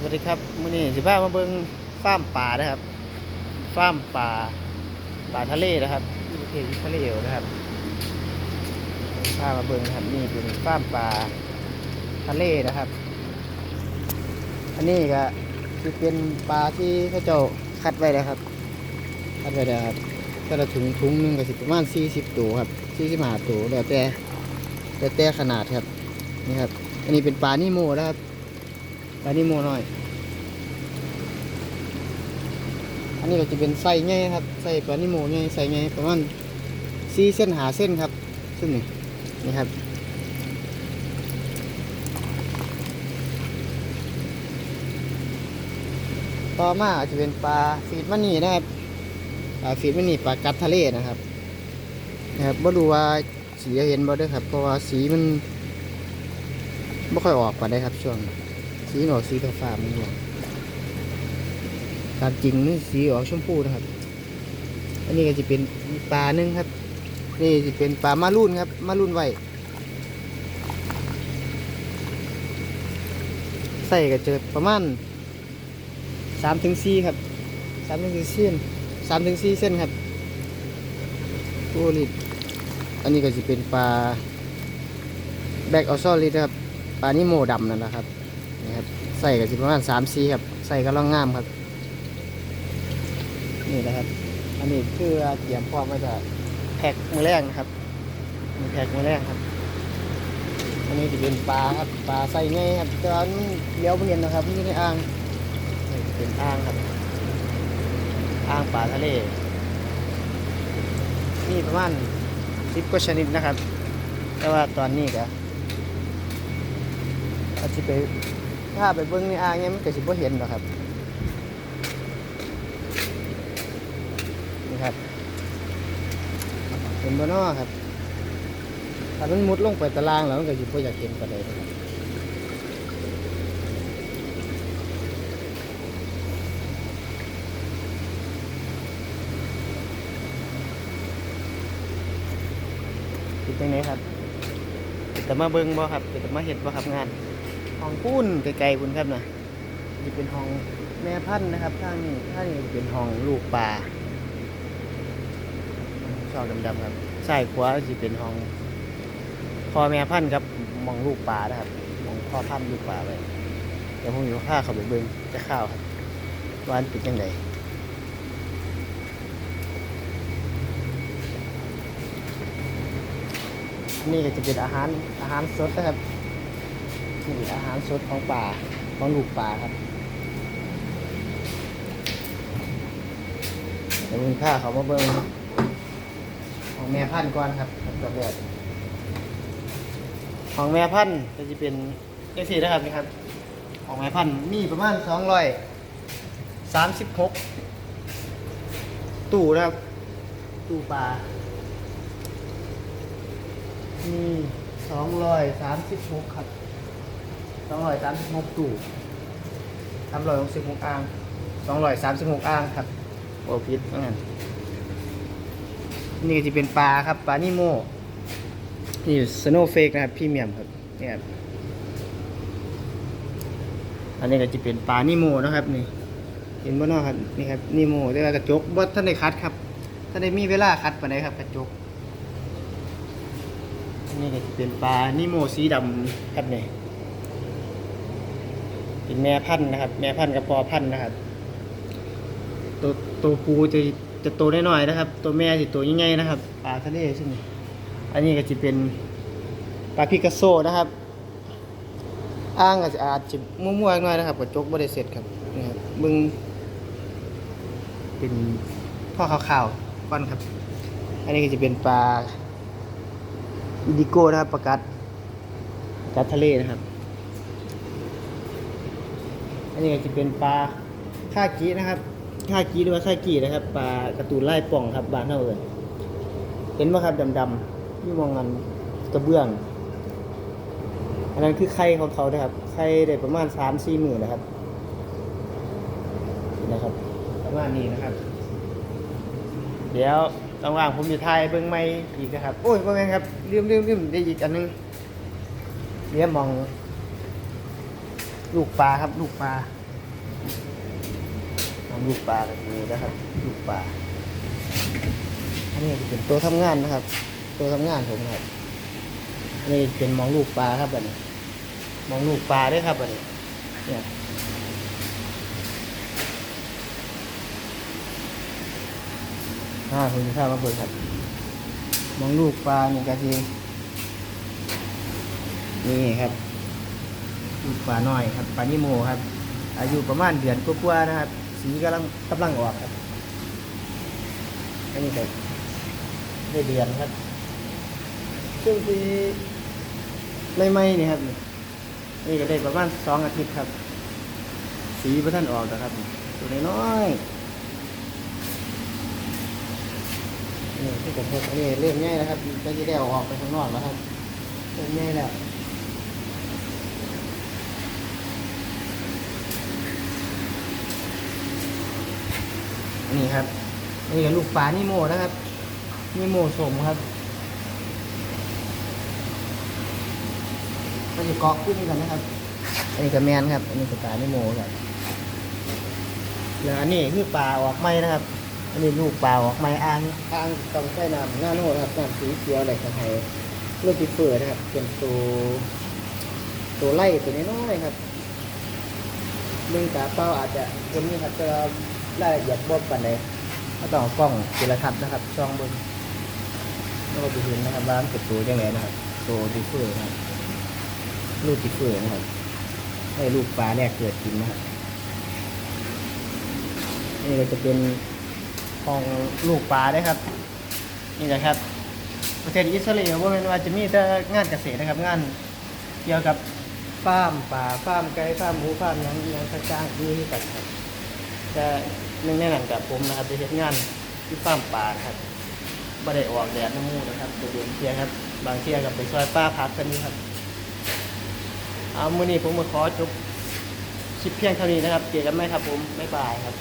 สวัสดีครับมื้อนี้สิพามาเบิ่งฟาร์มป่านะครับฟาร์มป่าป่าทะเลนะครับที่ประเทศอิสราเอลนะครับพามาเบิ่งนะครับนี่เป็นฟาร์มป่าทะเลนะครับ อันนี้ก็คือเป็นปลาที่เขาเจ้าคัดไว้แล้วครับคัดไว้แล้วครับแต่ละถุงถุงหนึงก็สิประมาณ40ตัวครับ45ตัวแล้วแต่แล้วแต่ขนาดครับนี่ครับ อันนี้เป็นปลานิโมนะครับ ปลานิโมน้อย อันนี้ก็จะเป็นไส้ใหญ่ครับ ไส้ปลานิโมใหญ่ไส้ใหญ่ประมาณสี่เส้นหาเส้นครับ ซึ่งนี่นี่ครับ ต่อมาอาจจะเป็นปลาฟีดมันนี่นะครับ ปลาฟีดมันนี่ปลากัดทะเลนะครับ นะครับบ่รู้ว่าสีจะเห็นบ่เด้วยครับ เพราะว่าสีมันไม่ค่อยออกปานใดครับช่วงนี้ สีออกสีฟ้าๆมันออกตามจริงนี่สีออกชมพูนะครับ อันนี้ก็จะเป็นปลาหนึ่งครับ นี่จะเป็นปลามารุ่นครับ มารุ่นไว้ใส่ก็เจอประมาณสามถึงสี่ครับสามถึงสี่เส้นสามถึงสี่เส้นครับตัวลิดอันนี้ก็จะเป็นปลาแบกออซอลิดครับปลานี่โมดำนั่นแหละครับ นี่ครับใส่ก็จะประมาณสามสีครับ ใส่ก็ล่องงามครับ นี่นะครับ อันนี้คือเตรียมพร้อมไว้จะแพ็กมือแรกนะครับมีแพ็กมือแรกครับ อันนี้จะเป็นปลาครับปลาใส่ง่ายครับต่ว่ามันเลี้ยวเนียนนะครับนี่ในอ่างนี่เป็นอ่างครับอ่างปลาทะเลนี่ประมาณสิบกว่าชนิดนะครับ แต่ว่าตอนนี้ก็อาจจะไป ถ้าไปเบิ้งในอ่างเนี่ยมันก็สิบ่เห็นหรอกครับ นี่ครับเห็นบ่เนอครับถ้ามันมุดลงไปตารางแล้วมันก็สิบ่อยากเห็นปานใดนะครับเป็นจังครับเป็นแต่มาเบิ่งบ่ครับเป็นแต่มาเฮ็ดบ่ครับงาน ห้องปุ้นไกลๆพุ่นครับนะนี่เป็นห้องแม่พันธุ์นะครับข้างนี้ข้างนี้เป็นห้องลูกปลาช่องดำๆครับซ้ายขวาสิเป็นห้องพ่อแม่พันธุ์ครับมองลูกปลานะครับมองพ่อพันธุ์ลูกปลาไว้เดี๋ยวผมอยู่ผ้าเขาไปเบิ่งจะข้าวครับวานป็นยังไงนี่ก็จะเป็นอาหารอาหารสดนะครับีอาหารสดของป่าของลูกปลาครับเดี๋ยวมึงผ้าเขามาเบิ่งของแม่พันธุ์ก่อนครับครับแรกของแม่พันธุ์ก็จะเป็นเอสี่นะครับนี่ครับ ของแม่พันธุ์มีประมาณสองร้อยสามสิบหกตู้นะครับ ตู้ปลามีสองร้อยสามสิบหกครับ สองร้อยสามสิบหกตู้สามร้อยหกสิบหกอ่างสองร้อยสามสิบหกอ่างครับโอ้พิษว่างั้นนี่ก็จะเป็นปลาครับปลานิโมนี่สโนเฟกนะครับพรีเมียมครับเนี่ยครับอันนี้ก็จะเป็นปลานิโมนะครับนี่เห็นบ่เนาะครับนี่ครับนิโมแต่ว่ากระจกบ่ท่านได้คัดครับท่านได้มีเวลาคัดปานใดครับกระจกนนี่ก็จะเป็นปลานิโมสีดำครับนี่ เป็นแม่พันธุ์นะครับ แม่พันธุ์กับพ่อพันธุ์นะครับ ตัวตัวปูจะจะโตได้หน้อยนะครับ ตัวแม่สิตัวใหญ่ๆนะครับปลาทะเลใช่ไหมอันนี้ก็จะเป็นปลาพิกัสโซนะครับ อ้างก็จะอาจจะมั่วๆหน่อยนะครับกระจกบ่ได้เสร็จครับนี่ครับมึงเป็นพ่อขาวๆก้อนครับ อันนี้ก็จะเป็นปลาอินดิโก้นะครับปลากัดปลากัดทะเลนะครับ อันนี้ก็จะเป็นปลาค่ากีนะครับค่ากีหรือว่าค่ากีนะครับปลาการะตูนไล่ป่องครับบานเท่าเลยเห็นไหมครับดำๆที่มองกันกระเบื้อง อันนั้นคือไข่ของเขานะครับไข่ได้ประมาณสามสี่หมื่นนะครับนี่นะครับ ประมาณนี้นะครับ เดี๋ยวต้องว่างผมจะถ่ายเบิ้งไม่อีกนะครับ โอ้ยว่าไงครับลืมลืมลืมได้อีกอันหนึงเดี๋ยวมอง ลูกปลาครับ ลูกปลาน้องลูกปลาแบบนี้นะครับ ลูกปลาอันนี้เป็นตัวทำงานนะครับ ตัวทำงานผมครับอันนี้เป็นมองลูกปลาครับแบบนี้ มองลูกปลาด้วยครับแบบนี้เนี่ยอ่าคุณข้ามาเปิดครับ มองลูกปลาหนึ่งกะทีนี่ครับ ลูกปลาน้อยครับปลานิโมครับ อายุประมาณเดือนกว่าๆนะครับ สีกำลังกำลังออกครับ อันนี้ก็ได้เดือนครับ ซึ่งปีใหม่นี่ครับนี่ก็ได้ประมาณสองอาทิตย์ครับ สีพระท่านออกนะครับ ตัวน้อยๆนี่ที่ผมพกอันนี้เริ่มง่ายแล้วครับก็จะได้เอาออกไปข้างนอกแล้วครับเริ่มง่ายแล้ว นี่ครับ นี่ก็ลูกปลานิโมนะครับนิโมสมครับมันจะเกาะขึ้นกันนะครับ อันนี้ก็แมนครับ อันนี้ก็ปลานิโมครับแล้วอันนี้คือปลาออกไม้นะครับ อันนี้ลูกปลาออกไม้อ่างอ่างต้องใช้น้ำหน้าโน่นะครับน้ำสีเขียวอะไรกันไทยลูกติเฟือนะครับ เป็นตัวตัวไล่ตัวน้อยๆครับเรื่องตาเป้าอาจจะคนนี้ครับจะ รายละเอียดบ่ปานใดก็ต้องเอากล้องจุลทรรศน์นะครับช่องเบนแล้วก็จะเห็นนะครับว่ามันเป็นตัวยังไงนะครับตัวดิเฟอร์นะครับลูกดิเฟอร์นะครับให้ลูกปลาแรกเกิดกินนะครับนี่ก็จะเป็นของลูกปลาได้ครับ นี่แหละครับ ประเทศอิสราเอลว่าเป็นว่าจะมีแต่งานเกษตรนะครับ งานเกี่ยวกับฟาร์มป่าฟาร์มไก่ฟาร์มหมูฟาร์มยังอิหยังต่างๆมีกันครับแต่ หนึ่งในนั้นกับผมนะครับจะเฮ็ดงานที่ฟาร์มป่าครับบ่ได้ออกแดดน้ำมูกนะครับจะเดินเที่ยครับ บางเที่ยกับไปซอยป้าพักกันนี่ครับเอาเมื่อนี้ผมมาขอจบคลิปเพียงเท่านี้นะครับเจอกันไหมครับผมบ๊ายบายครับ